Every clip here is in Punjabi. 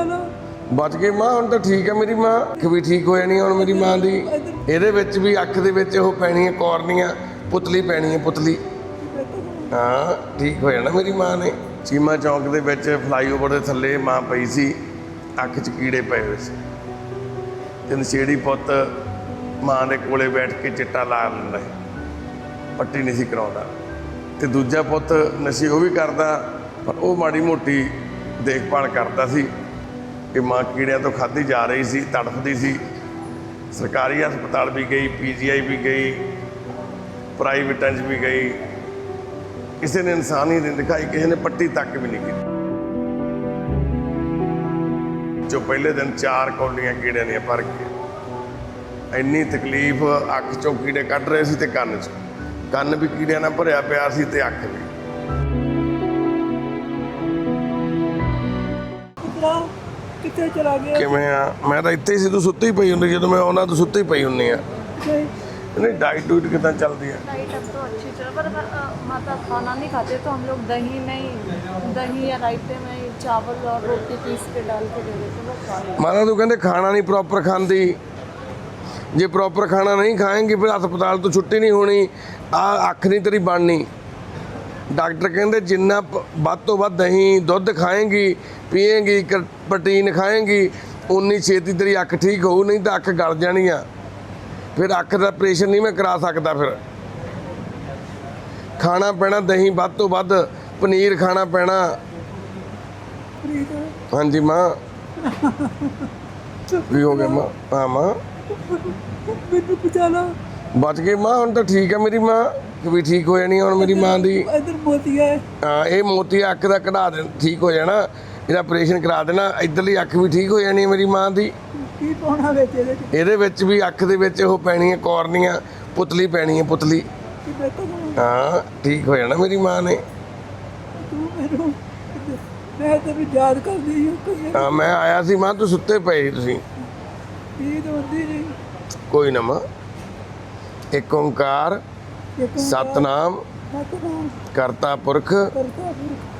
ਬਚਾਣਾ ਬਚ ਗਈ ਮਾਂ, ਹੁਣ ਤਾਂ ਠੀਕ ਹੈ ਮੇਰੀ ਮਾਂ। ਅੱਖ ਵੀ ਠੀਕ ਹੋ ਜਾਣੀ ਹੁਣ ਮੇਰੀ ਮਾਂ ਦੀ। ਇਹਦੇ ਵਿੱਚ ਵੀ ਅੱਖ ਦੇ ਵਿੱਚ ਉਹ ਪੈਣੀ ਹੈ ਕੋਰਨੀਆਂ, ਪੁਤਲੀ ਪੈਣੀ ਹੈ ਪੁਤਲੀ। ਹਾਂ, ਠੀਕ ਹੋ ਜਾਣਾ ਮੇਰੀ ਮਾਂ ਨੇ। ਚੀਮਾ ਚੌਂਕ ਦੇ ਵਿੱਚ ਫਲਾਈਓਵਰ ਦੇ ਥੱਲੇ ਮਾਂ ਪਈ ਸੀ। ਅੱਖ 'ਚ ਕੀੜੇ ਪਏ ਹੋਏ ਸੀ। ਤੇ ਨਸ਼ੇੜੀ ਪੁੱਤ ਮਾਂ ਦੇ ਕੋਲੇ ਬੈਠ ਕੇ ਚਿੱਟਾ ਲਾ ਲੈਂਦਾ ਪੱਟੀ ਨਹੀਂ ਸੀ ਕਰਾਉਂਦਾ। ਤੇ ਦੂਜਾ ਪੁੱਤ ਨਸ਼ੇ ਉਹ ਵੀ ਕਰਦਾ, ਪਰ ਉਹ ਮਾੜੀ ਮੋਟੀ ਦੇਖਭਾਲ ਕਰਦਾ ਸੀ। ਕਿ ਮਾਂ ਕੀੜਿਆਂ ਤੋਂ ਖਾਧੀ ਜਾ ਰਹੀ ਸੀ, ਤੜਫਦੀ ਸੀ। ਸਰਕਾਰੀ ਹਸਪਤਾਲ ਵੀ ਗਈ ਪੀਜੀਆਈ ਵੀ ਗਈ, ਪ੍ਰਾਈਵੇਟਾਂ 'ਚ ਵੀ ਗਈ। ਕਿਸੇ ਨੇ ਇਨਸਾਨ ਹੀ ਨਹੀਂ ਦਿਖਾਈ, ਕਿਸੇ ਨੇ ਪੱਟੀ ਤੱਕ ਵੀ ਨਹੀਂ ਕੀਤੀ। ਜੋ ਪਹਿਲੇ ਦਿਨ ਚਾਰ ਕੌਲੀਆਂ ਕੀੜਿਆਂ ਦੀਆਂ ਭਰ ਕੇ ਇੰਨੀ ਤਕਲੀਫ, ਅੱਖ ਚੋਂ ਕੀੜੇ ਕੱਢ ਰਹੇ ਸੀ ਤੇ ਕੰਨ 'ਚ। ਕੰਨ ਵੀ ਕੀੜਿਆਂ ਨਾਲ ਭਰਿਆ ਪਿਆ ਸੀ ਤੇ ਅੱਖ ਵੀ। ਕਿੱਥੇ ਚਲਾ ਗਿਆ ਕਿਵੇਂ ਆ ਮੈਂ ਤਾਂ ਇੱਥੇ ਹੀ ਸੀ ਤੂੰ ਸੁੱਤੀ ਹੀ ਪਈ ਹੁੰਦੀ ਜਦੋਂ ਮੈਂ ਆਉਣਾ ਤੂੰ ਸੁੱਤੀ ਪਈ ਹੁੰਨੀ ਆ ਨਹੀਂ ਨਹੀਂ ਡਾਈਟ ਡੂਟ ਕਿਦਾਂ ਚੱਲਦੀ ਆ डाइट अब तो अच्छी चल पर अ, माता खाना नहीं खाते तो हम लोग दही में ही दही या रायते में ही चावल और रोटी पीस के डाल के दे देते वो खा लेते ਮਾਤਾ ਤੂੰ ਕਹਿੰਦੇ ਖਾਣਾ ਨਹੀਂ ਪ੍ਰੋਪਰ ਖਾਂਦੀ ਜੇ ਪ੍ਰੋਪਰ ਖਾਣਾ ਨਹੀਂ ਖਾਏਂਗੀ ਫਿਰ ਹਸਪਤਾਲ ਤੋਂ ਛੁੱਟੀ ਨਹੀਂ ਹੋਣੀ ਆ ਅੱਖ ਨਹੀਂ ਤੇਰੀ ਬਣਨੀ ਡਾਕਟਰ ਕਹਿੰਦੇ ਜਿੰਨਾ ਵੱਧ ਤੋਂ ਵੱਧ ਦਹੀਂ ਦੁੱਧ ਖਾਏਂਗੀ ਪੀਏਂਗੀ ਪ੍ਰੋਟੀਨ ਖਾਏਂਗੀ ਉਨੀ ਛੇਤੀ ਤੇਰੀ ਅੱਖ ਠੀਕ ਹੋਊ ਨਹੀਂ ਤਾਂ ਅੱਖ ਗਲ ਜਾਣੀ ਆ। ਫਿਰ ਅੱਖ ਦਾ ਆਪਰੇਸ਼ਨ ਨਹੀਂ ਮੈਂ ਕਰਾ ਸਕਦਾ ਫਿਰ। ਖਾਣਾ ਪੈਣਾ ਦਹੀਂ ਵੱਧ ਤੋਂ ਵੱਧ ਪਨੀਰ ਖਾਣਾ ਪੈਣਾ। ਹਾਂਜੀ ਮਾਂ। ਕੀ ਹੋ ਗਿਆ ਮਾਂ। ਹਾਂ ਮਾਂ। ਮੈਨੂੰ ਬਚਾਣਾ ਬਚ ਗਈ ਮਾਂ ਹੁਣ ਤਾਂ ਠੀਕ ਹੈ ਮੇਰੀ ਮਾਂ। ਕਿ ਵੀ ਠੀਕ ਹੋ ਜਾਣੀ ਹੁਣ ਮੇਰੀ ਮਾਂ ਦੀ। ਇਧਰ ਮੋਤੀਆ ਹੈ। ਹਾਂ ਇਹ ਮੋਤੀ ਅੱਖ ਦਾ ਕਢਾ ਦੇ ਠੀਕ ਹੋ ਜਾਣਾ। ਇਹਦਾ ਆਪਰੇਸ਼ਨ ਕਰਾ ਦੇਣਾ ਇਧਰਲੀ ਅੱਖ ਵੀ ਠੀਕ ਹੋ ਜਾਣੀ ਮੇਰੀ ਮਾਂ ਦੀ। ਕੀ ਪਾਉਣਾ ਵਿੱਚ ਇਹਦੇ ਚ? ਇਹਦੇ ਵਿੱਚ ਵੀ ਅੱਖ ਦੇ ਵਿੱਚ ਉਹ ਪੈਣੀ ਹੈ ਕੋਰਨੀਆਂ ਪੁਤਲੀ ਪੈਣੀ ਹੈ ਪੁਤਲੀ। ਕਿ ਹਾਂ ਠੀਕ ਹੋ ਜਾਣਾ ਮੇਰੀ ਮਾਂ ਨੇ। ਤੂੰ ਮੈਨੂੰ ਮੈਂ ਤੈਨੂੰ ਯਾਦ ਕਰਦੀ ਹਾਂ ਕੋਈ ਹਾਂ। ਮੈਂ ਆਇਆ ਸੀ ਮਾਂ ਤੂੰ ਸੁੱਤੇ ਪਏ ਸੀ ਤੁਸੀਂ। ਪ੍ਰੀਤ ਹੁੰਦੀ ਨਹੀਂ। ਕੋਈ ਨਾ ਮਾਂ। ਇੱਕ ਓੰਕਾਰ ਸਤਨਾਮ ਕਰਤਾ ਪੁਰਖ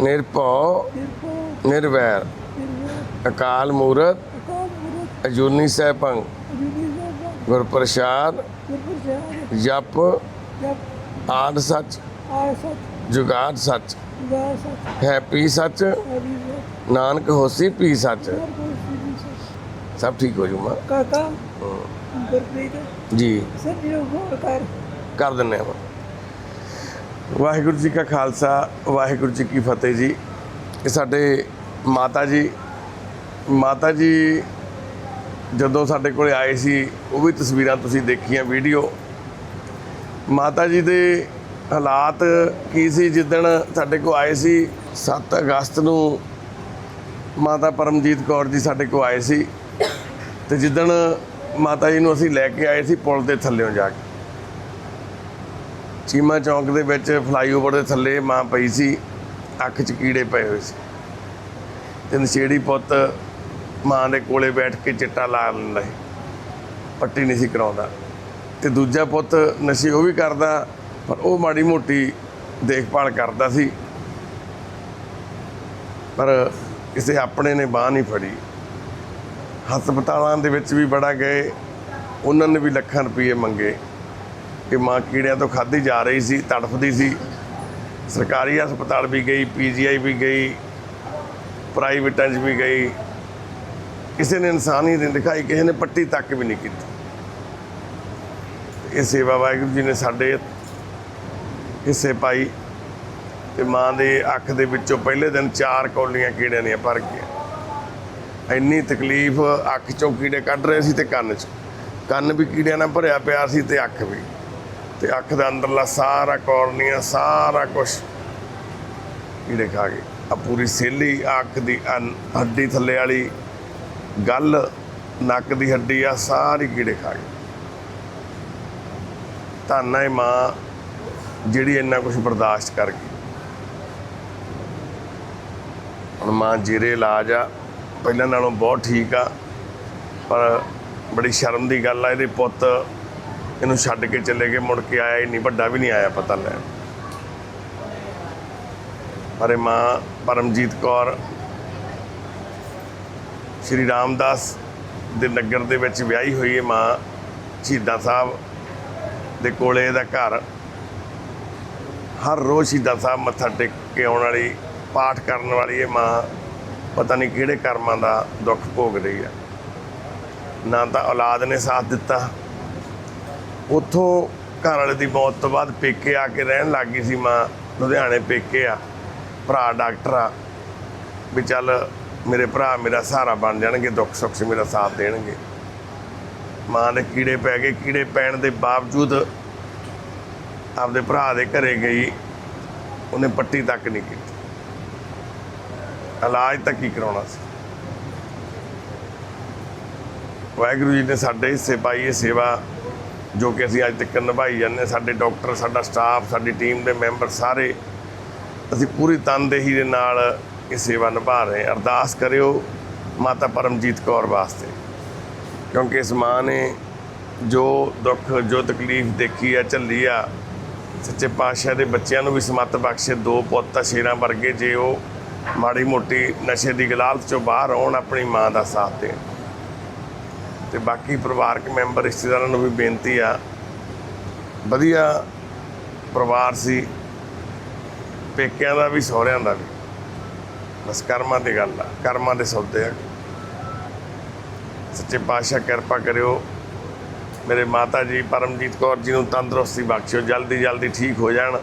ਨਿਰਭਉ ਨਿਰਵੈਰ। ਅਕਾਲ ਮੂਰਤ ਅਜੂਨੀ ਸਾਹਿਬ ਗੁਰ ਪ੍ਰਸਾਦ ਜਪ ਆਦ ਸੱਚ। ਜੁਗਾਦ ਸੱਚ। ਸਤ ਹੈਪੀ ਸੱਚ। ਨਾਨਕ ਹੋਸੀ ਪੀ ਸੱਚ। ਸਭ ਠੀਕ ਹੋ ਜੂਗਾ। ਕਾਕਾ। ਗੁਰਪ੍ਰੀਤ। ਜੀ। ਸੱਜਿਓ ਗੌਰ ਕਰ ਕਰ ਦਿੰਨੇ ਆ ਵਾਹਿਗੁਰੂ ਜੀ ਕਾ ਖਾਲਸਾ, ਵਾਹਿਗੁਰੂ ਜੀ ਕੀ ਫਤਿਹ ਜੀ। ਇਹ ਸਾਡੇ ਮਾਤਾ ਜੀ ਮਾਤਾ ਜੀ ਜਦੋਂ ਸਾਡੇ ਕੋਲੇ ਆਏ ਸੀ, ਉਹ ਵੀ ਤਸਵੀਰਾਂ ਤੁਸੀਂ ਦੇਖੀਆਂ, ਵੀਡੀਓ। ਮਾਤਾ ਜੀ ਦੇ ਹਾਲਾਤ ਕੀ ਸੀ? ਜਿੱਦਣ ਸਾਡੇ ਕੋਲ ਆਏ ਸੀ 7 ਅਗਸਤ ਨੂੰ ਮਾਤਾ ਪਰਮਜੀਤ ਕੌਰ ਜੀ ਸਾਡੇ ਕੋਲ ਆਏ ਸੀ। ਤੇ ਜਿੱਦਣ ਮਾਤਾ ਜੀ ਨੂੰ ਅਸੀਂ ਲੈ ਕੇ ਆਏ ਸੀ ਪੁਲ ਦੇ ਥੱਲੇੋਂ ਜਾ ਕੇ। ਚੀਮਾ ਚੌਂਕ ਦੇ ਵਿੱਚ ਫਲਾਈਓਵਰ ਦੇ ਥੱਲੇ ਮਾਂ ਪਈ ਸੀ, ਅੱਖ 'ਚ ਕੀੜੇ ਪਏ ਹੋਏ ਸੀ। ਤੇ ਨਸ਼ੇੜੀ ਪੁੱਤ ਮਾਂ ਦੇ ਕੋਲੇ ਬੈਠ ਕੇ ਚਿੱਟਾ ਲਾ ਲੈਂਦਾ ਸੀ, ਪੱਟੀ ਨਹੀਂ ਸੀ ਕਰਾਉਂਦਾ। ਤੇ ਦੂਜਾ ਪੁੱਤ ਨਸ਼ੇ ਉਹ ਵੀ ਕਰਦਾ, ਪਰ ਉਹ ਮਾੜੀ ਮੋਟੀ ਦੇਖਭਾਲ ਕਰਦਾ ਸੀ। ਪਰ ਕਿਸੇ ਆਪਣੇ ਨੇ ਬਾਹ ਨਹੀਂ ਫੜੀ। ਹਸਪਤਾਲਾਂ ਦੇ ਵਿੱਚ ਵੀ ਬੜਾ ਗਏ, ਉਹਨਾਂ ਨੇ ਵੀ ਲੱਖਾਂ ਰੁਪਏ ਮੰਗੇ। ਕਿ ਮਾਂ ਕੀੜਿਆਂ ਤੋਂ ਖਾਧੀ ਜਾ ਰਹੀ ਸੀ, ਤੜਫਦੀ ਸੀ। ਸਰਕਾਰੀ ਹਸਪਤਾਲ ਵੀ ਗਈ ਪੀਜੀਆਈ ਵੀ ਗਈ, ਪ੍ਰਾਈਵੇਟਾਂ 'ਚ ਵੀ ਗਈ। ਕਿਸੇ ਨੇ ਇਨਸਾਨ ਹੀ ਨਹੀਂ ਦਿਖਾਈ, ਕਿਸੇ ਨੇ ਪੱਟੀ ਤੱਕ ਵੀ ਨਹੀਂ ਕੀਤੀ। ਇਹ ਸੇਵਾ ਵਾਹਿਗੁਰੂ ਜੀ ਨੇ ਸਾਡੇ ਹਿੱਸੇ ਪਾਈ ਤੇ ਮਾਂ ਦੇ ਅੱਖ ਦੇ ਵਿੱਚੋਂ ਪਹਿਲੇ ਦਿਨ ਚਾਰ ਕੌਲੀਆਂ ਕੀੜਿਆਂ ਦੀਆਂ ਭਰ ਗਈਆਂ। ਇੰਨੀ ਤਕਲੀਫ ਅੱਖ ਚੋਂ ਕੀੜੇ ਕੱਢ ਰਹੇ ਸੀ ਤੇ ਕੰਨ 'ਚ। ਕੰਨ ਵੀ ਕੀੜਿਆਂ ਨਾਲ ਭਰਿਆ ਪਿਆ ਸੀ ਤੇ ਅੱਖ ਵੀ। ਤੇ ਅੱਖ ਦਾ ਅੰਦਰਲਾ ਸਾਰਾ ਕੋਰਨੀਆ, ਸਾਰਾ ਕੁਝ ਕੀੜੇ ਖਾ ਗਏ। ਆ ਪੂਰੀ ਸੇਲੀ ਅੱਖ ਦੀ ਅਨ- ਹੱਡੀ ਥੱਲੇ ਵਾਲੀ ਗੱਲ, ਨੱਕ ਦੀ ਹੱਡੀ, ਆ ਸਾਰੀ ਕੀੜੇ ਖਾ ਗਏ। ਧੰਨਾ ਹੈ ਮਾਂ ਜਿਹੜੀ ਇੰਨਾ ਕੁਝ ਬਰਦਾਸ਼ਤ ਕਰ ਗਈ। ਹੁਣ ਮਾਂ ਜੀਰੇ ਇਲਾਜ ਆ, ਪਹਿਲਾਂ ਨਾਲੋਂ ਬਹੁਤ ਠੀਕ ਆ, ਪਰ ਬੜੀ ਸ਼ਰਮ ਦੀ ਗੱਲ ਆ, ਇਹਦੇ ਪੁੱਤ ਇਹਨੂੰ ਛੱਡ ਕੇ ਚਲੇ ਗਏ, ਮੁੜ ਕੇ ਆਇਆ ਇੰਨੀ ਵੱਡਾ ਵੀ ਨਹੀਂ ਆਇਆ, ਪਤਾ ਲੈਣ ਪਰ ਮਾਂ ਪਰਮਜੀਤ ਕੌਰ ਸ਼੍ਰੀ ਰਾਮਦਾਸ ਦੇ ਨਗਰ ਦੇ ਵਿੱਚ ਵਿਆਹੀ ਹੋਈ ਹੈ ਮਾਂ ਸ਼ਹੀਦਾਂ ਸਾਹਿਬ ਦੇ ਕੋਲੇ ਇਹਦਾ ਘਰ। ਹਰ ਰੋਜ਼ ਸ਼ਹੀਦਾਂ ਸਾਹਿਬ ਮੱਥਾ ਟੇਕ ਕੇ ਆਉਣ ਵਾਲੀ, ਪਾਠ ਕਰਨ ਵਾਲੀ ਇਹ ਮਾਂ ਪਤਾ ਨਹੀਂ ਕਿਹੜੇ ਕਰਮਾਂ ਦਾ ਦੁੱਖ ਭੋਗ ਰਹੀ ਹੈ। ਨਾ ਤਾਂ ਔਲਾਦ ਨੇ ਸਾਥ ਦਿੱਤਾ ਉੱਥੋਂ ਘਰ ਵਾਲੇ ਦੀ ਮੌਤ ਤੋਂ ਬਾਅਦ ਪੇਕੇ ਆ ਕੇ ਰਹਿਣ ਲੱਗ ਗਈ ਸੀ ਮਾਂ, ਲੁਧਿਆਣੇ ਪੇਕੇ ਆ, ਭਰਾ ਡਾਕਟਰ ਆ, ਵੀ ਚੱਲ ਮੇਰੇ ਭਰਾ ਮੇਰਾ ਸਹਾਰਾ ਬਣ ਜਾਣਗੇ, ਦੁੱਖ ਸੁੱਖ 'ਚ ਮੇਰਾ ਸਾਥ ਦੇਣਗੇ। ਮਾਂ ਦੇ ਕੀੜੇ ਪੈ ਗਏ, ਕੀੜੇ ਪੈਣ ਦੇ ਬਾਵਜੂਦ ਆਪਦੇ ਭਰਾ ਦੇ ਘਰੇ ਗਈ, ਉਹਨੇ ਪੱਟੀ ਤੱਕ ਨਹੀਂ ਕੀਤੀ। ਇਲਾਜ ਤੱਕ ਹੀ ਕਰਾਉਣਾ ਸੀ? ਵਾਹਿਗੁਰੂ ਜੀ ਨੇ ਸਾਡੇ ਹਿੱਸੇ ਪਾਈ ਇਹ ਸੇਵਾ ਜੋ ਕਿ ਅਸੀਂ ਅੱਜ ਤੱਕ ਨਿਭਾਈ ਜਾਂਦੇ ਹਾਂ। ਸਾਡੇ ਡਾਕਟਰ, ਸਾਡਾ ਸਟਾਫ, ਸਾਡੀ ਟੀਮ ਦੇ ਮੈਂਬਰ ਸਾਰੇ ਅਸੀਂ ਪੂਰੀ ਤਨਦੇਹੀ ਦੇ ਨਾਲ ਇਹ ਸੇਵਾ ਨਿਭਾ ਰਹੇ ਅਰਦਾਸ ਕਰਿਓ ਮਾਤਾ ਪਰਮਜੀਤ ਕੌਰ ਵਾਸਤੇ, ਕਿਉਂਕਿ ਇਸ ਮਾਂ ਨੇ ਜੋ ਦੁੱਖ, ਜੋ ਤਕਲੀਫ ਦੇਖੀ ਆ, ਝੱਲੀ ਆ, ਸੱਚੇ ਪਾਤਸ਼ਾਹ ਦੇ ਬੱਚਿਆਂ ਨੂੰ ਵੀ ਸਮੱਤ ਬਖਸ਼ੇ, ਦੋ ਪੁੱਤ ਆ ਸ਼ੇਰਾਂ ਵਰਗੇ ਜੇ ਉਹ ਮਾੜੀ ਮੋਟੀ ਨਸ਼ੇ ਦੀ ਗਲਾਲਤ ਚੋਂ ਬਾਹਰ ਆਉਣ ਆਪਣੀ ਮਾਂ ਦਾ ਸਾਥ ਦੇਣ ਤੇ ਬਾਕੀ ਪਰਿਵਾਰਕ ਮੈਂਬਰ, ਰਿਸ਼ਤੇਦਾਰਾਂ ਨੂੰ ਵੀ ਬੇਨਤੀ ਆ। ਵਧੀਆ ਪਰਿਵਾਰ ਸੀ। ਪੇਕਿਆਂ ਦਾ ਵੀ, ਸਹੁਰਿਆਂ ਦਾ ਵੀ। ਬਸ ਕਰਮਾਂ ਦੀ ਗੱਲ ਆ, ਕਰਮਾਂ ਦੇ ਸੌਦੇ ਆ। ਸੱਚੇ ਪਾਤਸ਼ਾਹ ਕਿਰਪਾ ਕਰਿਓ। ਮੇਰੇ ਮਾਤਾ ਜੀ ਪਰਮਜੀਤ ਕੌਰ ਜੀ ਨੂੰ ਤੰਦਰੁਸਤੀ ਬਖਸ਼ਿਓ, ਜਲਦੀ ਜਲਦੀ ਠੀਕ ਹੋ ਜਾਣ।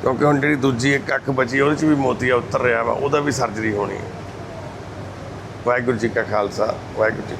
ਕਿਉਂਕਿ ਹੁਣ ਜਿਹੜੀ ਦੂਜੀ ਇੱਕ ਅੱਖ ਬਚੀ, ਉਹਦੇ 'ਚ ਵੀ ਮੋਤੀਆ ਉਤਰ ਰਿਹਾ ਵਾ, ਉਹਦਾ ਵੀ ਸਰਜਰੀ ਹੋਣੀ ਹੈ। ਵਾਹਿਗੁਰੂ ਜੀ ਕਾ ਖਾਲਸਾ, ਵਾਹਿਗੁਰੂ ਜੀ